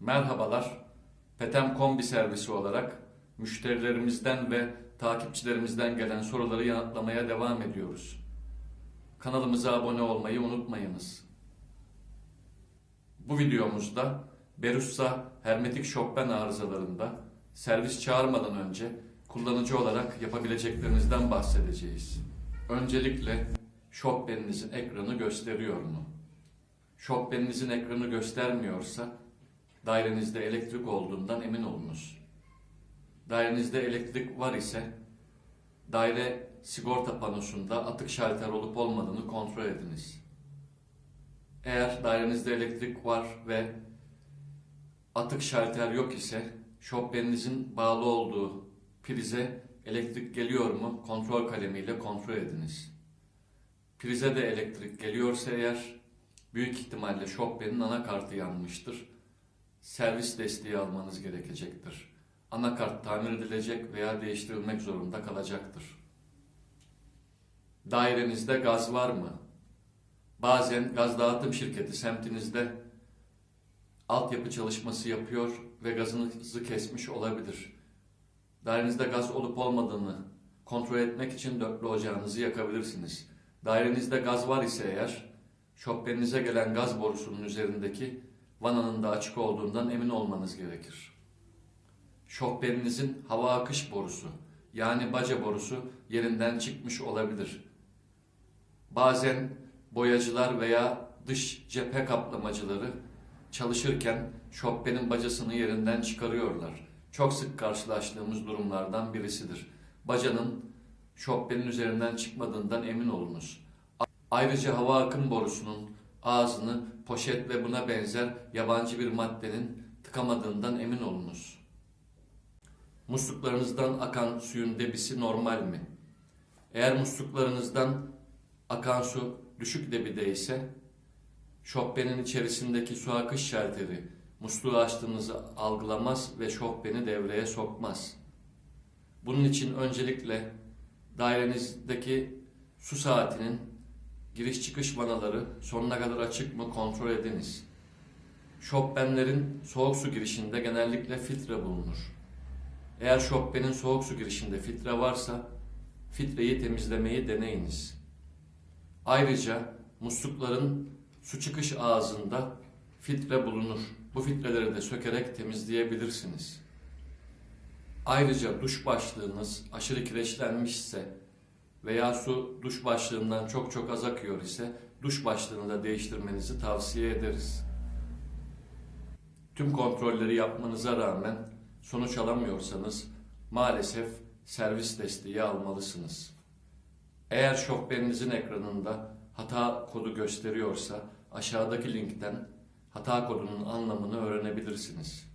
Merhabalar. Petem Kombi servisi olarak müşterilerimizden ve takipçilerimizden gelen soruları yanıtlamaya devam ediyoruz. Kanalımıza abone olmayı unutmayınız. Bu videomuzda Berussa hermetik şokben arızalarında servis çağırmadan önce kullanıcı olarak yapabileceklerinizden bahsedeceğiz. Öncelikle şokbeninizin ekranı gösteriyor mu? Şokbeninizin ekranı göstermiyorsa dairenizde elektrik olduğundan emin olunuz. Dairenizde elektrik var ise daire sigorta panosunda atık şalter olup olmadığını kontrol ediniz. Eğer dairenizde elektrik var ve atık şalter yok ise şofberinizin bağlı olduğu prize elektrik geliyor mu kontrol kalemiyle kontrol ediniz. Prize de elektrik geliyorsa eğer büyük ihtimalle şofberin anakartı yanmıştır. Servis desteği almanız gerekecektir. Anakart tamir edilecek veya değiştirilmek zorunda kalacaktır. Dairenizde gaz var mı? Bazen gaz dağıtım şirketi semtinizde altyapı çalışması yapıyor ve gazınızı kesmiş olabilir. Dairenizde gaz olup olmadığını kontrol etmek için dörtlü ocağınızı yakabilirsiniz. Dairenizde gaz var ise eğer, şofbeninize gelen gaz borusunun üzerindeki vananın da açık olduğundan emin olmanız gerekir. Şofbeninizin hava akış borusu yani baca borusu yerinden çıkmış olabilir. Bazen boyacılar veya dış cephe kaplamacıları çalışırken şofbenin bacasını yerinden çıkarıyorlar. Çok sık karşılaştığımız durumlardan birisidir. Bacanın şofbenin üzerinden çıkmadığından emin olunuz. Ayrıca hava akım borusunun ağzını poşet ve buna benzer yabancı bir maddenin tıkamadığından emin olunuz. Musluklarınızdan akan suyun debisi normal mi? Eğer musluklarınızdan akan su düşük debide ise şofbenin içerisindeki su akış şalteri musluğu açtığınızı algılamaz ve şofbeni devreye sokmaz. Bunun için öncelikle dairenizdeki su saatinin giriş çıkış vanaları sonuna kadar açık mı kontrol ediniz. Şofbenlerin soğuk su girişinde genellikle filtre bulunur. Eğer şofbenin soğuk su girişinde filtre varsa filtreyi temizlemeyi deneyiniz. Ayrıca muslukların su çıkış ağzında filtre bulunur. Bu filtreleri de sökerek temizleyebilirsiniz. Ayrıca duş başlığınız aşırı kireçlenmişse veya su duş başlığından çok çok az akıyor ise duş başlığını da değiştirmenizi tavsiye ederiz. Tüm kontrolleri yapmanıza rağmen sonuç alamıyorsanız maalesef servis desteği almalısınız. Eğer şofberinizin ekranında hata kodu gösteriyorsa aşağıdaki linkten hata kodunun anlamını öğrenebilirsiniz.